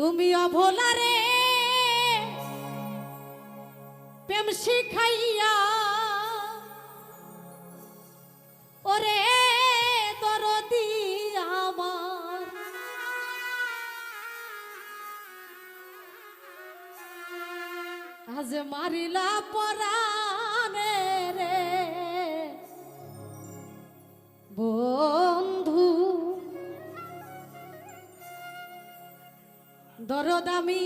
তুমি অভোলারে প্রেম শিখাইয়া ওরে দরদি আমার। আজ মারিলা পরানে দরদামি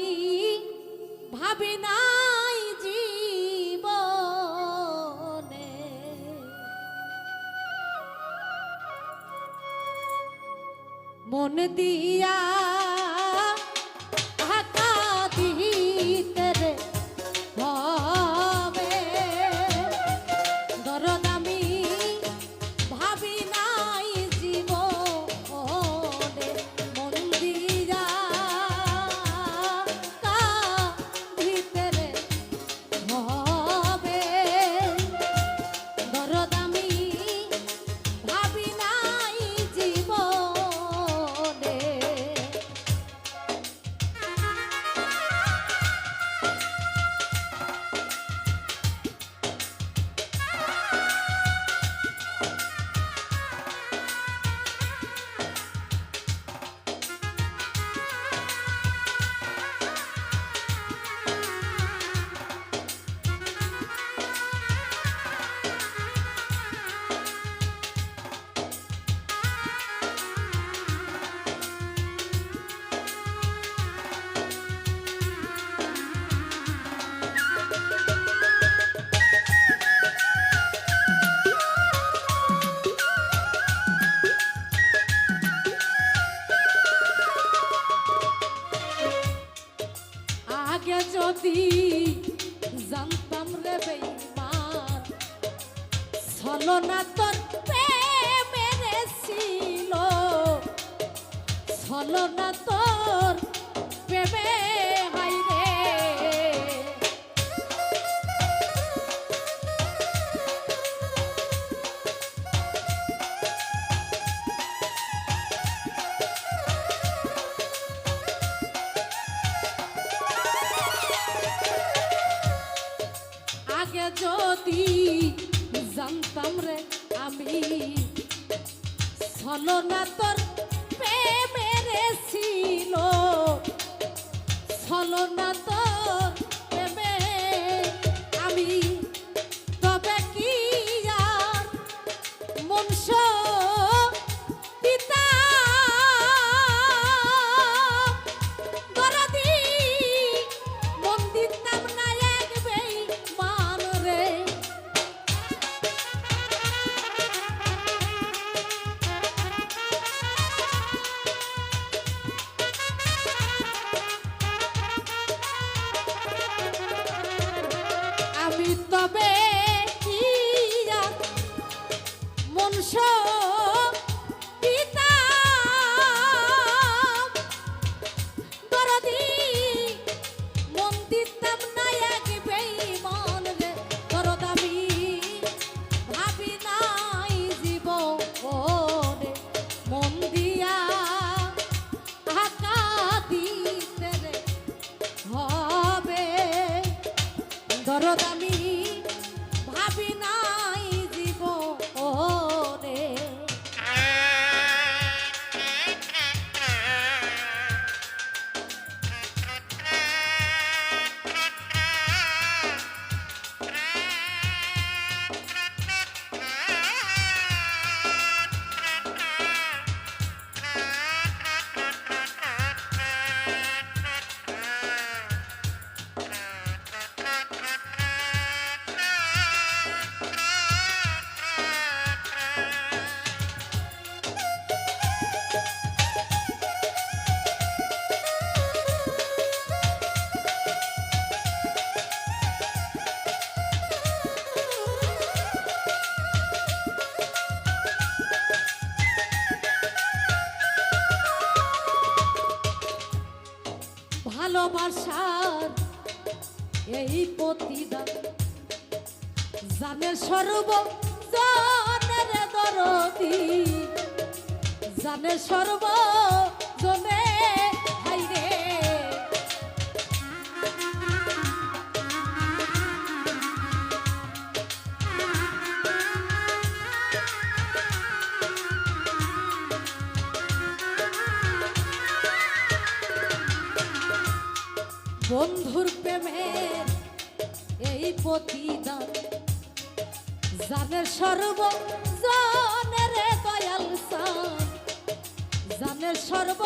ভাবি নাই জীবনে। মন দিয়া আগে যদি জানতাম রে বেইমান ছলনা তোর প্রেমের ছিল। ছলনা তোর যদি জানতাম রে আমি। ছলনা তোর প্রেমের ছিল। ছলনা তোর দরদামি ভাবি ভালোবাসার এই প্রতিদান। জানের সর্ব জানের দরদি। জানের সর্ব বন্ধুর প্রেমের এই প্রতিদান। জানের সর্ব জানের দয়াল সান। জানের সর্ব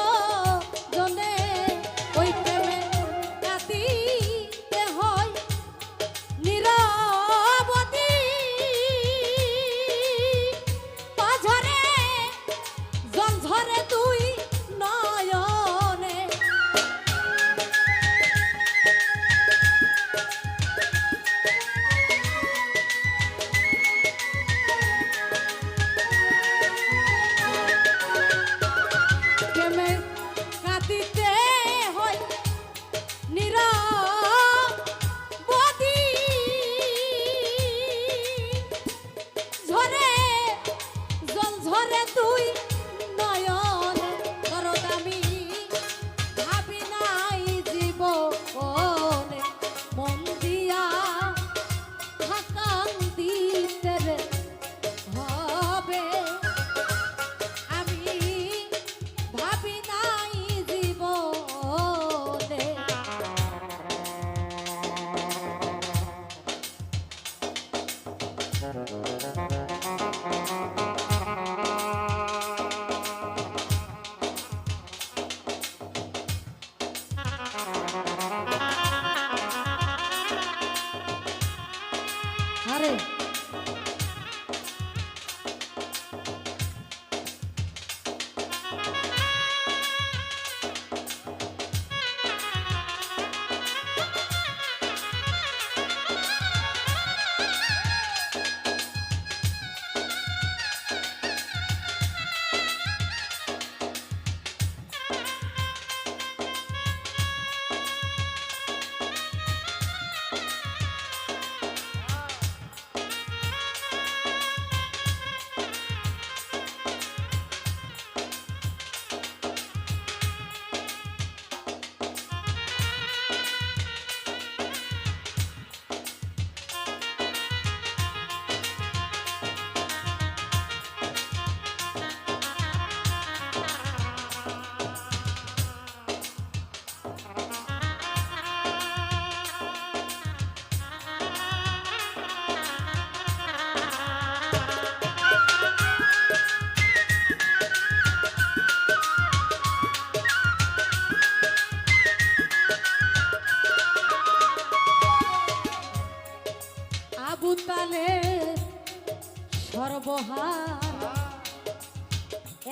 সোহা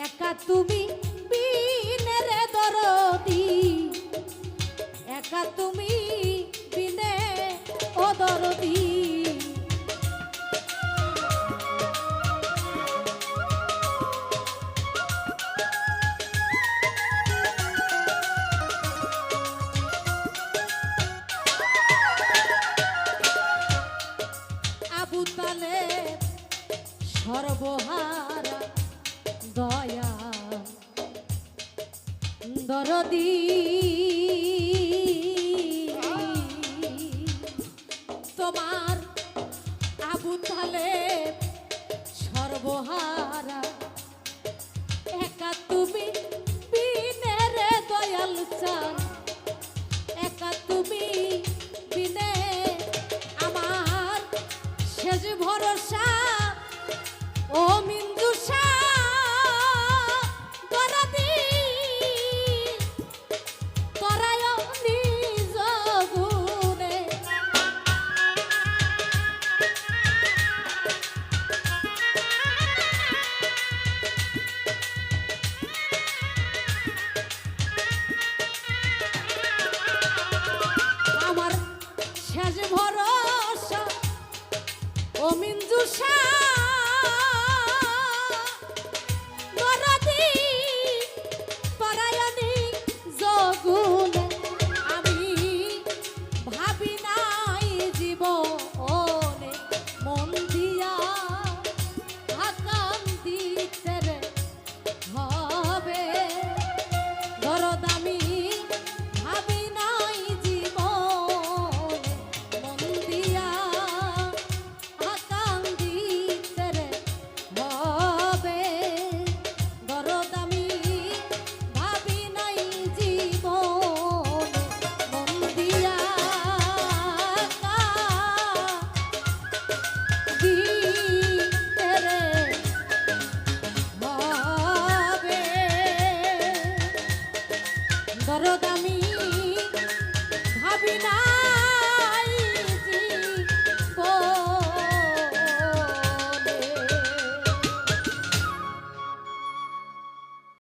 একা তুমি বিনের দরদি। একা তুমি সর্বহারা দয়া দরদী।